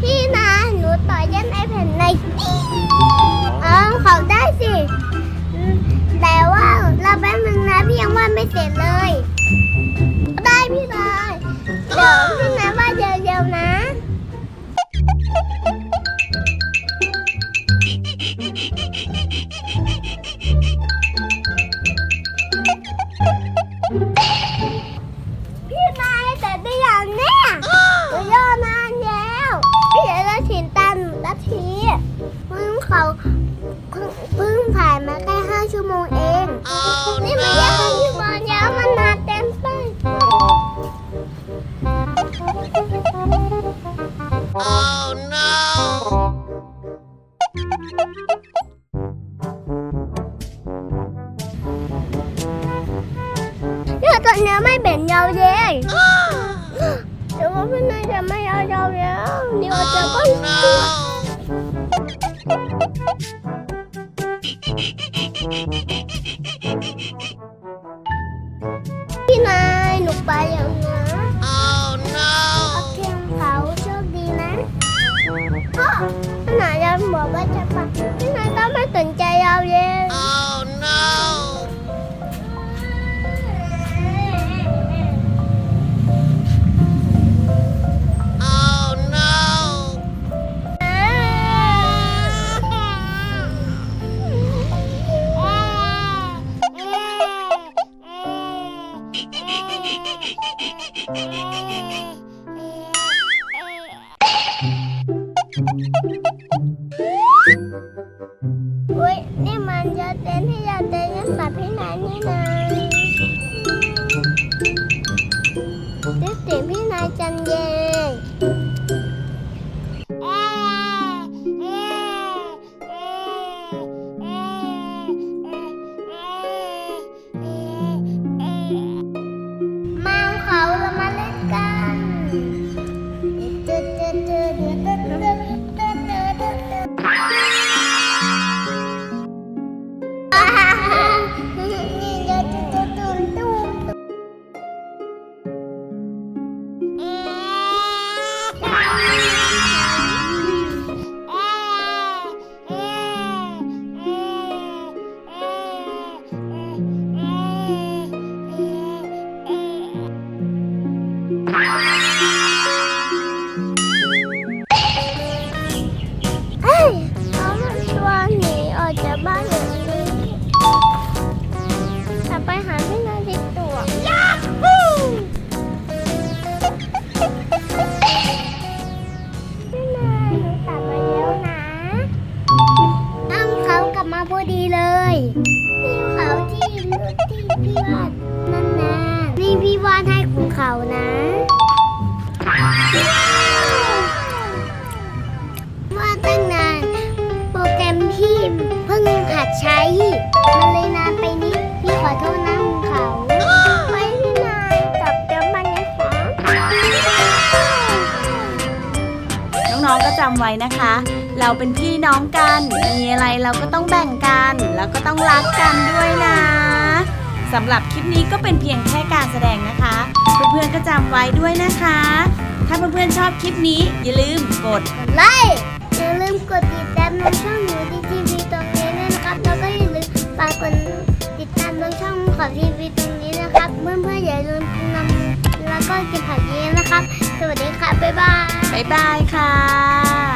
พี่นะหนูต่อยเล่นไอแผ่นในเออเขาได้สิ แต่ว่าเราแป๊บนึงนะพี่ยังว่าไม่เสร็จเลย ได้พี่เลยเดี๋ยวพี่นะว่าดเร็วๆนะ ตอนนี้ไม่เป็นยาวเลยเดี๋ยวว่าพี่นายจะไม่เอายาวแล้วเดี๋ยวจะก็พี่นายหนูไปแล้วนะโอเคเขาโชคดีนะพ่อ Ui, nếu mình cho tên thì giờ tên nhân tập thế này Tiếp tiệm thế này chân về นะวาตั้งนาน โปรแกรมที่เพิ่งหัดใช้ มันเลยนานไปนิด พี่ขอโทษนะคุณเขาไว้พี่นายจับจำมันนะคะน้องๆก็จำไว้นะคะ เราเป็นพี่น้องกัน มีอะไรเราก็ต้องแบ่งกัน แล้วก็ต้องรักกันด้วยนะ สำหรับคลิปนี้ก็เป็นเพียงแค่การแสดงนะคะ เพื่อนๆก็จำไว้ด้วยนะคะ ถ้าเพื่อนๆชอบคลิปนี้อย่าลืมกดไลค์อย่าลืมกดติดตามในช่องหนูดีทีวีตรงนี้ด้วยนะครับ แล้วก็อย่าลืมฝากกดติดตามในช่องของทีวีตรงนี้นะครับ เพื่อนๆอย่าลืมนำแล้วก็เก็บผักเยอะนะครับ สวัสดีค่ะบ๊ายบาย บ๊ายบายค่ะ